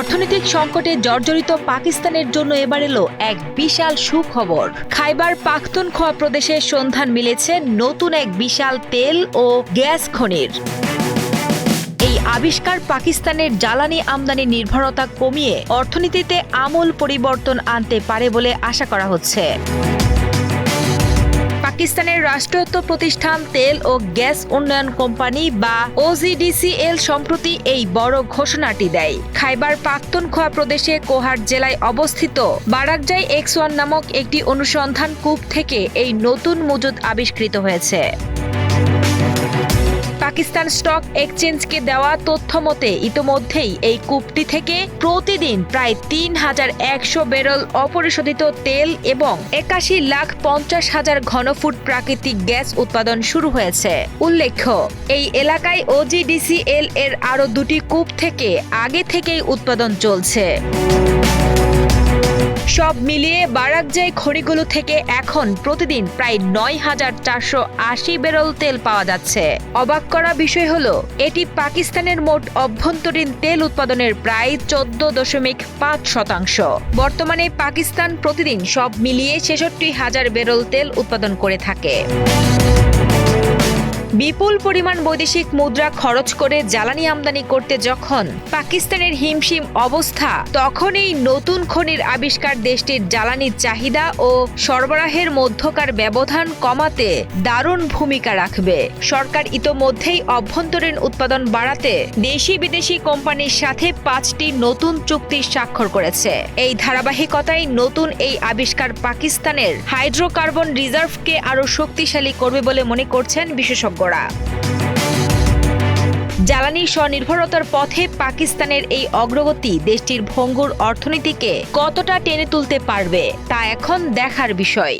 অর্থনৈতিক সংকটে জর্জরিত পাকিস্তানের জন্য এবার এলো এক বিশাল সুখবর। খাইবার পাখতুনখোয়া প্রদেশের সন্ধান মিলেছে নতুন এক বিশাল তেল ও গ্যাস খনির। এই আবিষ্কার পাকিস্তানের জ্বালানি আমদানি নির্ভরতা কমিয়ে অর্থনীতিতে আমূল পরিবর্তন আনতে পারে বলে আশা করা হচ্ছে। পাকিস্তানের রাষ্ট্রায়ত্ত প্রতিষ্ঠান তেল ও গ্যাস উন্নয়ন কোম্পানি বা ওজিডিসিএল সম্প্রতি এই বড় ঘোষণাটি দেয়। খাইবার পাক্তনখোয়া প্রদেশে কোহার জেলায় অবস্থিত বারাকজাই এক্স ওয়ান নামক একটি অনুসন্ধান কূপ থেকে এই নতুন মজুদ আবিষ্কৃত হয়েছে। পাকিস্তান স্টক এক্সচেঞ্জকে দেওয়া তথ্য মতে, ইতোমধ্যেই এই কূপটি থেকে প্রতিদিন প্রায় তিন হাজার একশো বেরল অপরিশোধিত তেল এবং একাশি লাখ পঞ্চাশ হাজার ঘনফুট প্রাকৃতিক গ্যাস উৎপাদন শুরু হয়েছে। উল্লেখ্য, এই এলাকায় ওজিডিসিএল এর আরও দুটি কূপ থেকে আগে থেকেই উৎপাদন চলছে। সব মিলিয়ে বারাকজাই খড়িগুলো থেকে এখন প্রতিদিন প্রায় নয় হাজার চারশো আশি বেরল তেল পাওয়া যাচ্ছে। অবাক করা বিষয় হলো, এটি পাকিস্তানের মোট অভ্যন্তরীণ তেল উৎপাদনের প্রায় চোদ্দ দশমিক পাঁচ শতাংশ। বর্তমানে পাকিস্তান প্রতিদিন সব মিলিয়ে ছেষট্টি হাজার বেরল তেল উৎপাদন করে থাকে। বিপুল পরিমাণ বৈদেশিক মুদ্রা খরচ করে জ্বালানি আমদানি করতে যখন পাকিস্তানের হিমশিম অবস্থা তখন এই নতুন খনির আবিষ্কার দেশটির জ্বালানির চাহিদা ও সরবরাহের মধ্যকার ব্যবধান কমাতে দারুণ ভূমিকা রাখবে। সরকার ইতোমধ্যেই অভ্যন্তরীণ উৎপাদন বাড়াতে দেশি বিদেশি কোম্পানির সাথে পাঁচটি নতুন চুক্তি স্বাক্ষর করেছে। এই ধারাবাহিকতায় নতুন এই আবিষ্কার পাকিস্তানের হাইড্রোকার্বন রিজার্ভকে আরও শক্তিশালী করবে বলে মনে করছেন বিশেষজ্ঞরা জ্বালানি স্বনির্ভরতার পথে পাকিস্তানের এই অগ্রগতি দেশটির ভঙ্গুর অর্থনীতিকে কতটা টেনে তুলতে পারবে, তা এখন দেখার বিষয়।